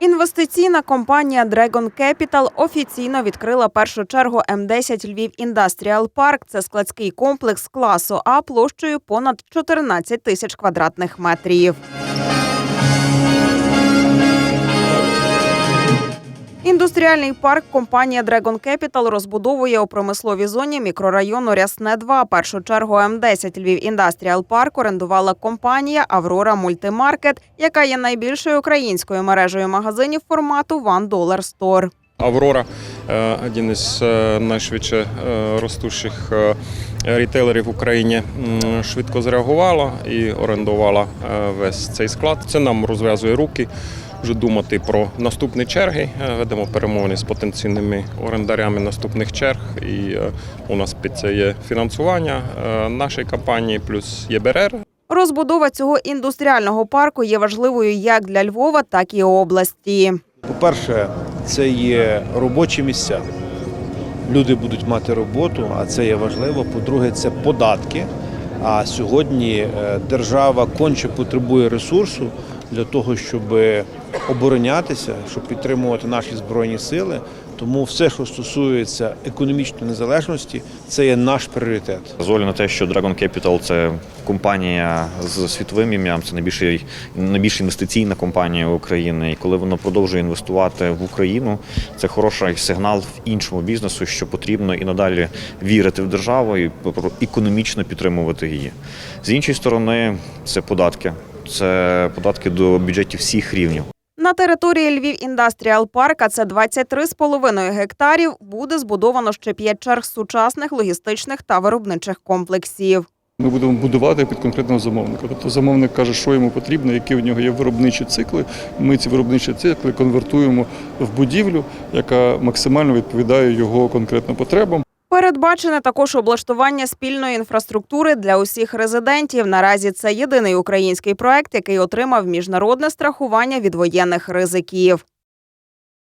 Інвестиційна компанія Dragon Capital офіційно відкрила першу чергу М10 Львів Індастріал Парк. Це складський комплекс класу А площею понад 14 тисяч квадратних метрів. Індустріальний парк компанія Dragon Capital розбудовує у промисловій зоні мікрорайону Рясне 2. Першу чергу М10 Львів Індастріал Парк орендувала компанія Аврора Мультимаркет, яка є найбільшою українською мережею магазинів формату One Dollar Store. Аврора е, один із е, найшвидше е, ростучих е, рітейлерів в Україні швидко зреагувала і орендувала весь цей склад. Це нам розв'язує руки. Вже думати про наступні черги. Е, Ведемо перемовини з потенційними орендарями наступних черг. І е, у нас під це є фінансування е, нашої компанії, плюс ЄБРР, Розбудова цього індустріального парку є важливою як для Львова, так і області. По-перше, це є робочі місця. Люди будуть мати роботу, а це є важливо. По-друге, це податки. А сьогодні держава конче потребує ресурсу для того, щоб оборонятися, щоб підтримувати наші збройні сили. Тому все, що стосується економічної незалежності, це є наш пріоритет. З на те, що Dragon Capital – це компанія з світовим ім'ям, це найбільша, найбільш інвестиційна компанія України. І коли воно продовжує інвестувати в Україну, це хороший сигнал в іншому бізнесу, що потрібно і надалі вірити в державу і економічно підтримувати її. З іншої сторони, це податки. Це податки до бюджетів всіх рівнів. На території Львів Індастріал Парка це 23,5 гектарів. Буде збудовано ще 5 черг сучасних логістичних та виробничих комплексів. Ми будемо будувати під конкретного замовника. Тобто замовник каже, що йому потрібно, які в нього є виробничі цикли. Ми ці виробничі цикли конвертуємо в будівлю, яка максимально відповідає його конкретно потребам. Передбачене також облаштування спільної інфраструктури для усіх резидентів. Наразі це єдиний український проект, який отримав міжнародне страхування від воєнних ризиків.